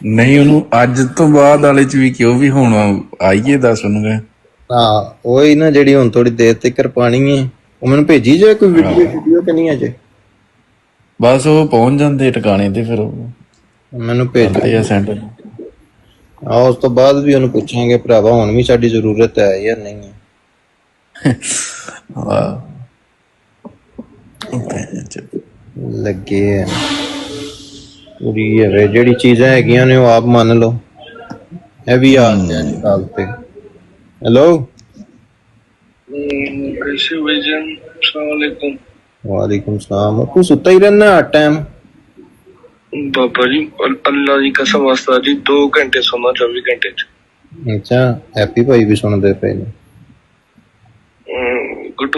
ਨਹੀਂ ਉਹਨੂੰ ਅੱਜ ਤੋਂ ਬਾਅਦ ਵਾਲੇ ਚ ਵੀ ਕਿਉਂ ਵੀ ਹੁਣ ਆਈਏ ਦੱਸ ਉਹਨੂੰ ਕਹਿ। ਹਾਂ ਉਹੀ ਨਾ ਜਿਹੜੀ ਹੁਣ ਥੋੜੀ ਦੇਰ ਤੱਕ ਪਾਣੀ ਹੈ। ਉਹ ਮੈਨੂੰ ਭੇਜੀ ਜੇ ਕੋਈ ਵੀਡੀਓ ਵੀਡੀਓ ਕਿ ਨਹੀਂ ਅਜੇ? ਬਸ ਉਹ ਪਹੁੰਚ ਜਾਂਦੇ ਟਿਕਾਣੇ ਤੇ ਫਿਰ ਮੈਨੂੰ ਭੇਜ ਕਰਦੇ ਆ ਸੈਂਡ ਆ ਉਸ ਤੋਂ ਬਾਅਦ ਵੀ ਉਹਨੂੰ ਪੁੱਛਾਂਗੇ ਭਰਾਵਾ ਹੁਣ ਵੀ ਸਾਡੀ ਜ਼ਰੂਰਤ ਹੈ ਜਾਂ ਨਹੀਂ ਹੈ। ਹਾਂ। ਲੱਗੇ ਹੈ ਪੂਰੀ ਹੈ ਜਿਹੜੀ ਚੀਜ਼ਾਂ ਹੈਗੀਆਂ ਨੇ ਉਹ ਆਪ ਮੰਨ ਲਓ। ਇਹ ਵੀ ਆ ਜੀ ਕਾਲ ਤੇ। ਹੈਲੋ ਵਾਲੇਕੁਮ ਸਲਾਮ। ਕੋ ਸੁੱਤਾ ਹੀ ਰਹਿਣਾ ਟਾਈਮ ਬਾਬਾ ਜੀ ਅੱਲਾ ਦੀ ਕਸਮ ਵਾਸਤਾ ਜੀ 2 ਘੰਟੇ ਸੋਣਾ 24 ਘੰਟੇ ਚ। ਅੱਛਾ ਹੈਪੀ ਭਾਈ ਵੀ ਸੁਣਦੇ ਪਏ ਨੇ। ਗੁੱਡ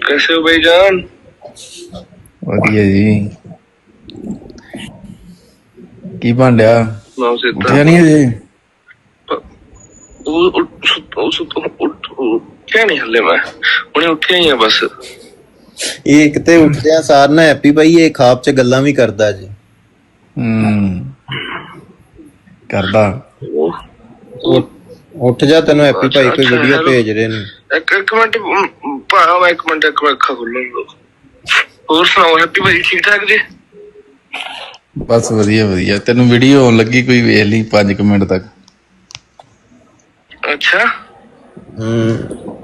ਕੈਸੇ ਹੋ ਭਾਈ ਜਾਨ? ਵਧੀਆ ਜੀ। ਕੀ ਬਣ ਲਿਆ? ਨਾਮ ਸੇਤਾ ਉੱਠਿਆ ਨਹੀਂ ਅਜੇ ਉਹ ਉਹ ਉੱਠਿਆ ਨਹੀਂ ਮੈਂ। ਉਹਨੇ ਉੱਠਿਆ ਹੀ ਆ ਬਸ। ਇਹ ਕਿਤੇ ਉੱਠਿਆ ਸਾਰ ਨਾ ਹੈਪੀ ਬਾਈ ਇਹ ਖਾਬ 'ਚ ਗੱਲਾਂ ਵੀ ਕਰਦਾ ਜੀ। ਹੂੰ। ਉੱਠ ਜਾ ਤੈਨੂੰ ਹੈਪੀ ਭਾਈ ਕੋਈ ਵੀਡੀਓ ਭੇਜ ਰਹੇ ਨੇ। ਇੱਕ ਇੱਕ ਮਿੰਟ ਭਾਵੇਂ ਇੱਕ ਮਿੰਟ ਇੱਕ ਅੱਖਾਂ ਖੋਲਣ ਦੋ। ਹੋਰ ਸੁਣਾਓ ਹੈਪੀ ਭਾਈ ਠੀਕ ਠਾਕ ਜੀ? ਬਸ ਵਧੀਆ ਵਧੀਆ। ਤੈਨੂੰ ਵੀਡੀਓ ਆਉਣ ਲੱਗੀ ਕੋਈ ਵੇਖ ਲਈ 5 ਮਿੰਟ ਤੱਕ? ਅੱਛਾ। ਹੂੰ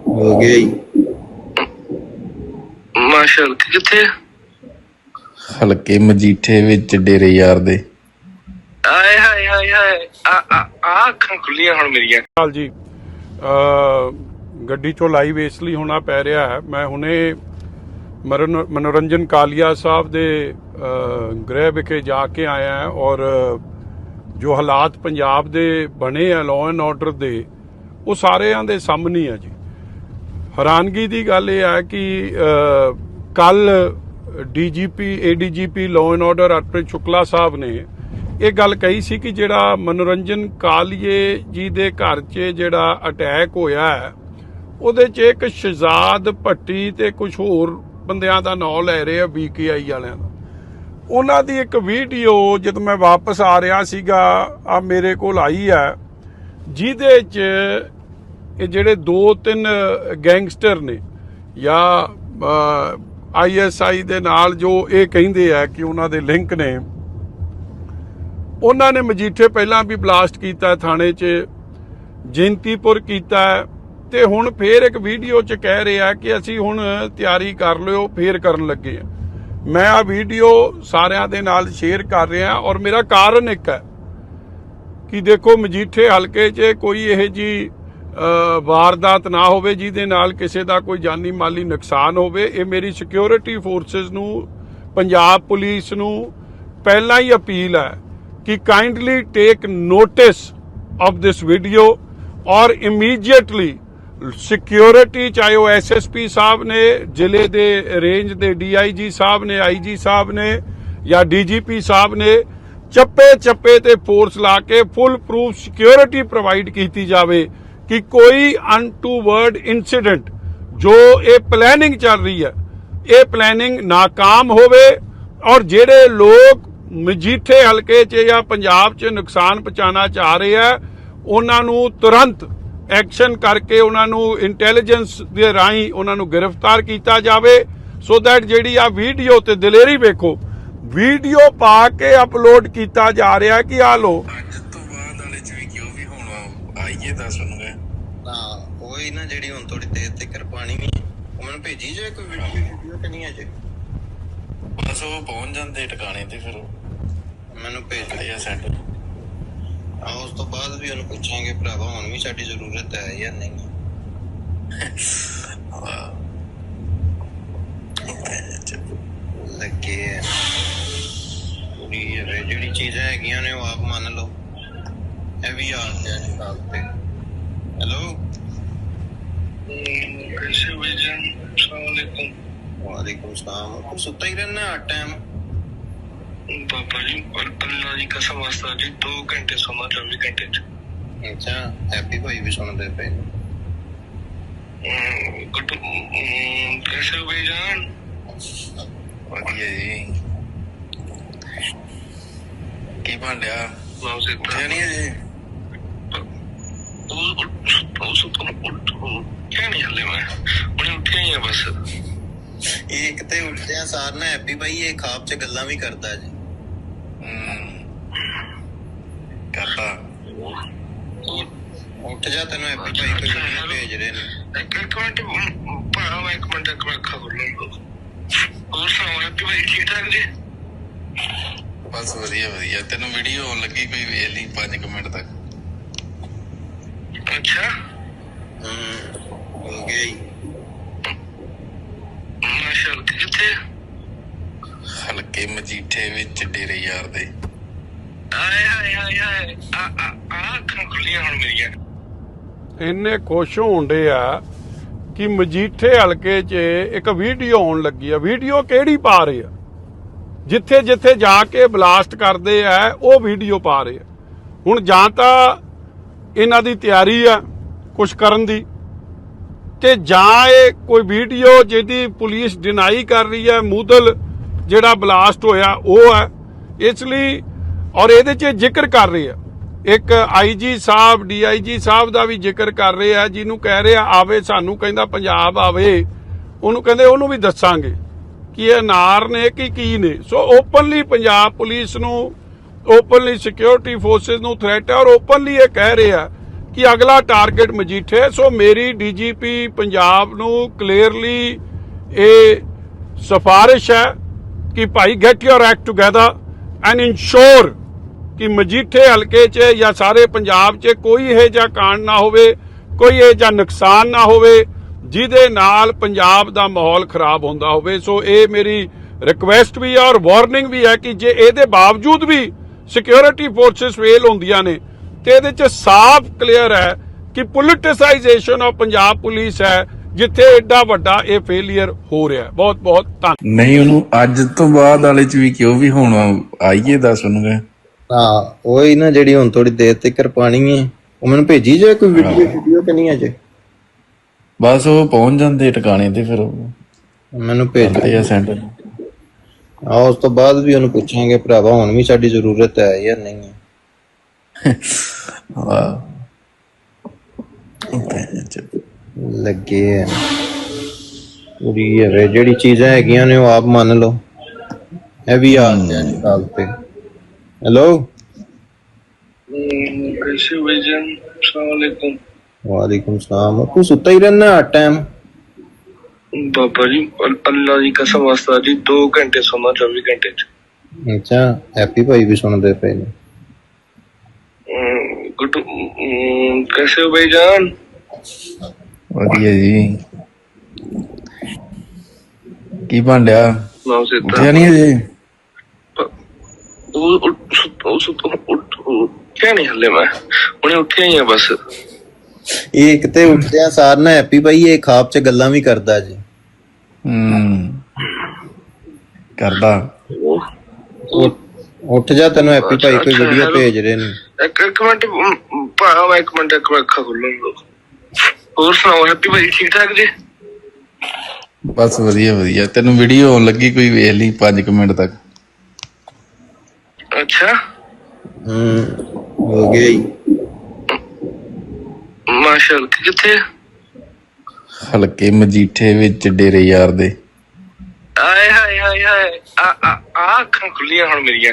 ਹੋ ਗਿਆ ਹੀ ਮਾਸ਼ਾਅੱਲਾ ਕਿੱਥੇ ਹਲਕੇ ਮਜੀਠੇ ਵਿੱਚ ਡੇਰੇ ਯਾਰ ਦੇ। ਆਏ ਹਾਏ ਹਾਏ ਹਾਏ। ਆ ਆ ਅੱਖਾਂ ਖੁੱਲੀਆਂ ਹੁਣ ਮੇਰੀਆਂ। ਹਾਲ ਜੀ? ਅ ਗੱਡੀ ਚੋਂ ਲਾਈਵ ਇਸ ਲਈ ਹੋਣਾ ਪੈ ਰਿਹਾ ਹੈ। ਮੈਂ ਹੁਣੇ ਮਨੋਰੰਜਨ ਕਾਲੀਆ ਸਾਹਿਬ ਦੇ ਗ੍ਰਹਿ ਵਿਖੇ ਜਾ ਕੇ ਆਇਆ ਹਾਂ ਔਰ, ਜੋ ਹਾਲਾਤ ਪੰਜਾਬ ਦੇ ਬਣੇ ਆ ਲਾਅ ਐਂਡ ਆਰਡਰ ਦੇ, ਉਹ ਸਾਰਿਆਂ ਦੇ ਸਾਹਮਣੇ ਆ ਜੀ। ਹੈਰਾਨਗੀ ਦੀ ਗੱਲ ਇਹ ਹੈ ਕਿ ਕੱਲ DGP, ADGP law and order Arpreet Shukla ਸਾਹਿਬ ਨੇ ਇਹ ਗੱਲ ਕਹੀ ਸੀ ਕਿ ਜਿਹੜਾ ਮਨੋਰੰਜਨ ਕਾਲੀਏ ਜੀ ਦੇ ਘਰ 'ਚ ਜਿਹੜਾ ਅਟੈਕ ਹੋਇਆ ਹੈ, ਉਹਦੇ 'ਚ ਇੱਕ ਸ਼ਹਜ਼ਾਦ ਭੱਟੀ ਤੇ ਕੁਝ ਹੋਰ ਬੰਦਿਆਂ ਦਾ ਨਾਂ ਲੈ ਰਹੇ ਆ ਬੀਕੇਆਈ ਵਾਲਿਆਂ ਦਾ ਉਹਨਾਂ ਦੀ ਇੱਕ ਵੀਡੀਓ ਜਦ ਮੈਂ ਵਾਪਸ ਆ ਰਿਹਾ ਸੀਗਾ ਆ ਮੇਰੇ ਕੋਲ ਆਈ ਹੈ ਜਿਹਦੇ 'ਚ ਇਹ ਜਿਹੜੇ ਦੋ ਤਿੰਨ ਗੈਂਗਸਟਰ ਨੇ ਜਾਂ ਆਈਐਸਆਈ ਦੇ ਨਾਲ ਜੋ ਇਹ ਕਹਿੰਦੇ ਆ ਕਿ ਉਹਨਾਂ ਦੇ ਲਿੰਕ ਨੇ, ਉਹਨਾਂ ਨੇ ਮਜੀਠੇ ਪਹਿਲਾਂ ਵੀ ਬਲਾਸਟ ਕੀਤਾ ਥਾਣੇ 'ਚ, ਜੈਂਤੀਪੁਰ ਕੀਤਾ। ਤੇ ਹੁਣ ਫੇਰ ਇੱਕ ਵੀਡੀਓ 'ਚ ਕਹਿ ਰਿਹਾ ਕਿ ਅਸੀਂ ਹੁਣ ਤਿਆਰੀ ਕਰ ਲਿਓ, ਫੇਰ ਕਰਨ ਲੱਗੇ ਆ। ਮੈਂ ਆ ਵੀਡੀਓ ਸਾਰਿਆਂ ਦੇ ਨਾਲ ਸ਼ੇਅਰ ਕਰ ਰਿਹਾ ਔਰ ਮੇਰਾ ਕਾਰਨ ਇੱਕ ਹੈ ਕਿ ਦੇਖੋ ਮਜੀਠੇ ਹਲਕੇ 'ਚ ਕੋਈ ਇਹ ਜੀ ਵਾਰਦਾਤ ਨਾ ਹੋਵੇ ਜਿਹਦੇ ਨਾਲ ਕਿਸੇ ਦਾ ਕੋਈ ਜਾਨੀ ਮਾਲੀ ਨੁਕਸਾਨ ਹੋਵੇ। ਇਹ ਮੇਰੀ ਸਿਕਿਉਰਿਟੀ ਫੋਰਸਸ ਨੂੰ, ਪੰਜਾਬ ਪੁਲਿਸ ਨੂੰ ਪਹਿਲਾਂ ਹੀ ਅਪੀਲ ਹੈ ਕਿ kindly take notice of this video ਔਰ ਇਮੀਡੀਏਟਲੀ ਸਿਕਿਉਰਿਟੀ, ਚਾਹੇ ਉਹ ਐਸਐਸਪੀ ਸਾਹਿਬ ਨੇ, ਜ਼ਿਲ੍ਹੇ ਦੇ ਰੇਂਜ ਦੇ ਡੀਆਈਜੀ ਸਾਹਿਬ ਨੇ ਆਈਜੀ ਸਾਹਿਬ ਨੇ ਜਾਂ ਡੀਜੀਪੀ ਸਾਹਿਬ ਨੇ, ਚੱਪੇ ਚੱਪੇ ਤੇ ਫੋਰਸ ਲਾ ਕੇ ਫੁੱਲ ਪ੍ਰੂਫ ਸਿਕਿਉਰਿਟੀ ਪ੍ਰੋਵਾਈਡ ਕੀਤੀ ਜਾਵੇ ਕਿ ਕੋਈ ਅਨਟੂਵਰਡ ਇਨਸੀਡੈਂਟ ਜੋ ਇਹ ਪਲੈਨਿੰਗ ਚੱਲ ਰਹੀ ਹੈ, ਇਹ ਪਲੈਨਿੰਗ ਨਾਕਾਮ ਹੋਵੇ ਔਰ ਜਿਹੜੇ ਲੋਕ ਮਜੀਠੇ ਹਲਕੇ 'ਚ ਜਾਂ ਪੰਜਾਬ 'ਚ ਨੁਕਸਾਨ ਪਹੁੰਚਾਉਣਾ ਚਾਹ ਰਹੇ ਆ, ਉਹਨਾਂ ਨੂੰ ਤੁਰੰਤ ਐਕਸ਼ਨ ਕਰਕੇ ਉਹਨਾਂ ਨੂੰ ਇੰਟੈਲੀਜੈਂਸ ਦੇ ਰਾਹੀਂ ਉਹਨਾਂ ਨੂੰ ਗ੍ਰਿਫਤਾਰ ਕੀਤਾ ਜਾਵੇ। ਸੋ ਦੈਟ ਜਿਹੜੀ ਆ ਵੀਡੀਓ ਤੇ ਦਲੇਰੀ ਵੇਖੋ ਵੀਡੀਓ ਪਾ ਕੇ ਅਪਲੋਡ ਕੀਤਾ ਜਾ ਰਿਹਾ ਕਿ ਆ ਲੋ ਅੱਜ ਤੋਂ ਬਾਅਦ ਵਾਲੇ ਚ ਵੀ ਕਿਉਂ ਵੀ ਹੁਣ ਆਈਏ ਦੱਸ ਕਹਿ। ਹਾਂ ਉਹੀ ਨਾ ਜਿਹੜੀ ਹੁਣ ਥੋੜੀ ਦੇਰ ਤੱਕ ਪਾਣੀ ਵੀ ਉਹ ਮੈਨੂੰ ਭੇਜੀ ਜੇ ਕੋਈ ਵੀਡੀਓ ਕਿ ਨਹੀਂ ਅਜੇ। ਬਸ ਉਹ ਪਹੁੰਚ ਜਾਂਦੇ ਟਿਕਾਣੇ ਤੇ ਫਿਰ ਮੈਨੂੰ ਭੇਜ ਕਰਦੇ ਆ ਹਾਂ ਉਸ ਤੋਂ ਬਾਅਦ ਵੀ ਉਹਨੂੰ ਪੁੱਛਾਂਗੇ ਭਰਾਵਾ ਹੁਣ ਵੀ ਸਾਡੀ ਜ਼ਰੂਰਤ ਹੈ ਜਾਂ ਨਹੀਂ? ਲੱਗੇ ਜਿਹੜੀ ਜਿਹੜੀ ਚੀਜ਼ਾਂ ਹੈਗੀਆਂ ਨੇ ਉਹ ਆਪ ਮੰਨ ਲਓ। ਇਹ ਵੀ ਆ ਗਿਆ ਸਾਲ ਤੇ। ਹੈਲੋ? ਕਿਸ਼ੂ ਵੀਜਨ ਸਲਾਮ ਅਲੈਕੁਮ ਵਾਲੇਕੁਮ ਸਲਾਮ। ਸੁੱਤਾ ਹੀ ਰਹਿਣਾ ਟਾਈਮ बाबा जी अल- अल्लाह की कसम वास्ता जी दो घंटे सोना चौबीस घंटे च। ਅੱਛਾ ਹੈਪੀ ਭਾਈ ਵੀ ਸੁਣਦੇ ਪਏ ਨੇ हम्म, गुड हम्म, कैसे हो भाईजान ਵਧੀਆ ਜੀ ਕੀ ਬਣ ਡਿਆ ਨਾ ਸੇ ਉੱਠਿਆ ਨਹੀਂ ਅਜੇ ਉਹ ਉਹ ਸੁੱਤ ਉੱਠ ਕਿਆ ਨਹੀਂ ਹਲੇ ਮੈਂ ਹੁਣੇ ਉੱਠਿਆ ਹੀ ਆ ਬਸ ਇਹ ਇੱਕ ਤੇ ਉੱਠਦਿਆਂ ਸਾਰ ਨਾ ਹੈਪੀ ਭਾਈ ਇਹ ਖਾਬ 'ਚ ਗੱਲਾਂ ਵੀ ਕਰਦਾ ਜੀ ਉੱਠ ਜਾ ਤੈਨੂੰ ਹੈਪੀ ਭਾਈ ਕੋਈ ਵੀਡੀਓ ਭੇਜ ਰਹੇ ਨੇ। ਇੱਕ ਇੱਕ ਮਿੰਟ ਭਾਣਾ ਮੈਂ ਇੱਕ ਮਿੰਟ ਇੱਕ ਮਿੰਟ ਖੋਲਣ ਦੋ ਹੋਰ ਸੁਣਾਓ ਹੈਪੀ ਭਾਈ ਠੀਕ ਠਾਕ ਜੀ? ਬਸ ਵਧੀਆ ਵਧੀਆ। ਤੈਨੂੰ ਵੀਡੀਓ ਆਉਣ ਲੱਗੀ ਕੋਈ ਵੇਖ ਲਈ 5 ਮਿੰਟ ਤੱਕ। ਅੱਛਾ। ਹੂੰ ਹੀ ਮਾਸ਼ਾਅੱਲਾ ਕਿੱਥੇ? ਹਲਕੇ ਮਜੀਠੇ ਵਿੱਚ ਡੇਰੇ ਯਾਰ ਦੇ। ਆਏ ਹਾਏ ਹਾਏ ਹਾਏ ਆ ਆ ਆ ਖੁੱਲੀਆਂ ਹੁਣ ਮੇਰੀਆਂ। ਇੰਨੇ ਖੁਸ਼ ਹੋਣਦੇ ਆ ਕਿ ਮਜੀਠੇ ਹਲਕੇ 'ਚ ਇੱਕ ਵੀਡੀਓ ਆਉਣ ਲੱਗੀ ਆ। ਵੀਡੀਓ ਕਿਹੜੀ ਪਾ ਰਹੇ ਆ? ਜਿੱਥੇ ਜਿੱਥੇ ਜਾ ਕੇ ਬਲਾਸਟ ਕਰਦੇ ਆ, ਉਹ ਵੀਡੀਓ ਪਾ ਰਹੇ ਆ। ਹੁਣ ਜਾਂ ਤਾਂ ਇਹਨਾਂ ਦੀ ਤਿਆਰੀ ਆ ਕੁਝ ਕਰਨ ਦੀ ਤੇ ਜਾਂ ਇਹ ਕੋਈ ਵੀਡੀਓ ਜਿਹਦੀ ਪੁਲਿਸ ਡਿਨਾਈ ਕਰ ਰਹੀ ਹੈ ਮੂਦਲ ਜਿਹੜਾ ਬਲਾਸਟ ਹੋਇਆ ਉਹ ਹੈ ਇਸ ਲਈ ਔਰ ਇਹਦੇ 'ਚ ਜ਼ਿਕਰ ਕਰ ਰਹੀ ਆ। ਇੱਕ ਆਈਜੀ ਸਾਹਿਬ ਡੀਆਈਜੀ ਸਾਹਿਬ ਦਾ ਵੀ ਜ਼ਿਕਰ ਕਰ ਰਹੇ ਆ, ਜਿਹਨੂੰ ਕਹਿ ਰਹੇ ਆ, ਆਵੇ ਸਾਨੂੰ ਕਹਿੰਦਾ ਪੰਜਾਬ ਆਵੇ, ਉਹਨੂੰ ਕਹਿੰਦੇ ਉਹਨੂੰ ਵੀ ਦੱਸਾਂਗੇ ਕਿ ਇਹ ਨਾਰ ਨੇ ਕਿ ਕੀ ਨੇ। ਸੋ ਓਪਨਲੀ ਪੰਜਾਬ ਪੁਲਿਸ ਨੂੰ ਓਪਨਲੀ ਸਿਕਿਉਰਿਟੀ ਫੋਰਸਸ ਨੂੰ ਥ੍ਰੈਟ ਹੈ ਔਰ ਓਪਨਲੀ ਇਹ ਕਹਿ ਰਹੇ ਆ ਕਿ ਅਗਲਾ ਟਾਰਗੇਟ ਮਜੀਠੇ ਸੋ ਮੇਰੀ ਡੀਜੀਪੀ ਪੰਜਾਬ ਨੂੰ ਕਲੀਅਰਲੀ ਇਹ ਸਿਫਾਰਿਸ਼ ਹੈ ਕਿ ਭਾਈ get your act together and ensure ਕਿ ਮਜੀਠੇ ਹਲਕੇ 'ਚ ਜਾਂ ਸਾਰੇ ਪੰਜਾਬ 'ਚ ਕੋਈ ਇਹ ਜਿਹਾ ਕਾਂਡ ਨਾ ਹੋਵੇ, ਕੋਈ ਇਹ ਜਿਹਾ ਨੁਕਸਾਨ ਨਾ ਹੋਵੇ, ਜਿਹਦੇ ਨਾਲ ਪੰਜਾਬ ਦਾ ਮਾਹੌਲ ਖਰਾਬ ਹੁੰਦਾ ਹੋਵੇ। ਸੋ ਇਹ ਮੇਰੀ ਰਿਕੁਐਸਟ ਵੀ ਹੈ ਔਰ ਵਾਰਨਿੰਗ ਵੀ ਹੈ ਕਿ ਜੇ ਇਹਦੇ ਬਾਵਜੂਦ ਵੀ ਸਿਕਿਉਰਿਟੀ ਫੋਰਸਸ ਫੇਲ ਹੁੰਦੀਆਂ ਨੇ, ਤੇ ਇਹਦੇ 'ਚ ਸਾਫ਼ ਕਲੀਅਰ ਹੈ ਕਿ ਪੋਲਿਟਿਸਾਈਜੇਸ਼ਨ ਆਫ ਪੰਜਾਬ ਪੁਲਿਸ ਹੈ, ਜਿੱਥੇ ਐਡਾ ਵੱਡਾ ਇਹ ਫੇਲਿਅਰ ਹੋ ਰਿਹਾ ਬਹੁਤ ਬਹੁਤ ਧੰਨਵਾਦ ਨਹੀਂ ਉਹਨੂੰ ਅੱਜ ਤੋਂ ਬਾਅਦ ਵਾਲੇ ਚ ਵੀ ਕਿਉਂ ਵੀ ਹੁਣ ਆਈਏ ਦੱਸ ਉਹਨੂੰ ਹਾਂ ਉਹੀ ਨਾ ਜਿਹੜੀ ਹੁਣ ਥੋੜੀ ਦੇਰ ਤੱਕ ਪਾਣੀ ਹੈ ਉਹ ਮੈਨੂੰ ਭੇਜੀ ਜੇ ਕੋਈ ਵੀਡੀਓ ਵੀਡੀਓ ਕਿ ਨਹੀਂ ਅਜੇ? ਬਸ ਉਹ ਪਹੁੰਚ ਜਾਂਦੇ ਟਿਕਾਣੇ ਤੇ ਫਿਰ ਮੈਨੂੰ ਭੇਜ ਕਰਦੇ ਆ ਸੈਂਟਰ ਆ ਉਸ ਤੋਂ ਬਾਅਦ ਵੀ ਉਹਨੂੰ ਪੁੱਛਾਂਗੇ ਭਰਾਵਾ ਹੁਣ ਵੀ ਸਾਡੀ ਜ਼ਰੂਰਤ ਹੈ ਜਾਂ ਨਹੀਂ ਹੈ। ਲੱਗੇ ਹੈ ਪੂਰੀ ਹੈ ਜਿਹੜੀ ਚੀਜ਼ਾਂ ਹੈਗੀਆਂ ਨੇ ਉਹ ਆਪ ਮੰਨ ਲਓ। ਇਹ ਵੀ ਆ ਅੱਜ ਕੱਲ ਤੇ। Hello. कैसे भाई जान सलामकुम वालेकुम सलाम तू ਸੁੱਤਾ ਹੀ ਰਹਿਣਾ ਆ ਟਾਈਮ ਬਾਬਾ ਜੀ ਅਲ- ਅੱਲਾ ਦੀ ਕਸਮ ਵਾਸਤਾ ਜੀ 2 ਘੰਟੇ ਸੋਨਾ 24 ਘੰਟੇ ਚ। ਅੱਛਾ ਹੈਪੀ ਭਾਈ ਵੀ ਸੁਣਦੇ ਪਏ ਨੇ। ਅਮ, ਗੁੱਡ ਅਮ, ਕੈਸੇ ਹੋ ਭਾਈ ਜਾਨ ਵਧੀਆ ਜੀ। ਕੀ ਬਣ ਲਿਆ ਨਾਮ ਸੇ ਉੱਠਿਆ ਨਹੀਂ ਅਜੇ ਉਸ ਤੋਂ ਉੱਠਿਆ ਨਹੀਂ ਹੱਲੇ ਮੈਂ ਹੁਣੇ ਉੱਠਿਆ ਹੀ ਆ ਬਸ। ਇਹ ਕਿਤੇ ਉੱਠਿਆ ਸਾਰ ਨਾ ਹੈਪੀ ਬਾਈ ਇਹ ਖਾਬ 'ਚ ਗੱਲਾਂ ਵੀ ਕਰਦਾ ਜੀ। ਹੂੰ। ਕਰਦਾ। ਉੱਠ ਜਾ ਤੈਨੂੰ ਹੈਪੀ ਭਾਈ ਕੋਈ ਵੀਡੀਓ ਭੇਜ ਰਹੇ ਨੇ। ਇੱਕ ਇੱਕ ਮਿੰਟ ਭਾਵੇਂ ਇੱਕ ਮਿੰਟ ਇੱਕ ਮਿੰਟ ਅੱਖਾਂ ਖੋਲਣ ਦੋ। ਹੋਰ ਸੁਣਾਓ ਹੈਪੀ ਭਾਈ ਠੀਕ ਠਾਕ ਜੀ? ਬਸ ਵਧੀਆ ਵਧੀਆ। ਤੈਨੂੰ ਵੀਡੀਓ ਲੱਗੀ ਕੋਈ ਵੇਖ ਲਈ 5 ਮਿੰਟ ਤੱਕ। ਅੱਛਾ। ਹੂੰ ਹੋ ਗਿਆ ਹੀ ਮਾਸ਼ਾਅੱਲਾ ਕਿੱਥੇ ਹਲਕੇ ਮਜੀਠੇ ਵਿੱਚ ਡੇਰੇ ਯਾਰ ਦੇ। ਆਏ ਹਾਏ ਹਾਏ ਹਾਏ। ਆ ਆ ਆ ਅੱਖਾਂ ਖੁੱਲੀਆਂ ਹੁਣ ਮੇਰੀਆਂ।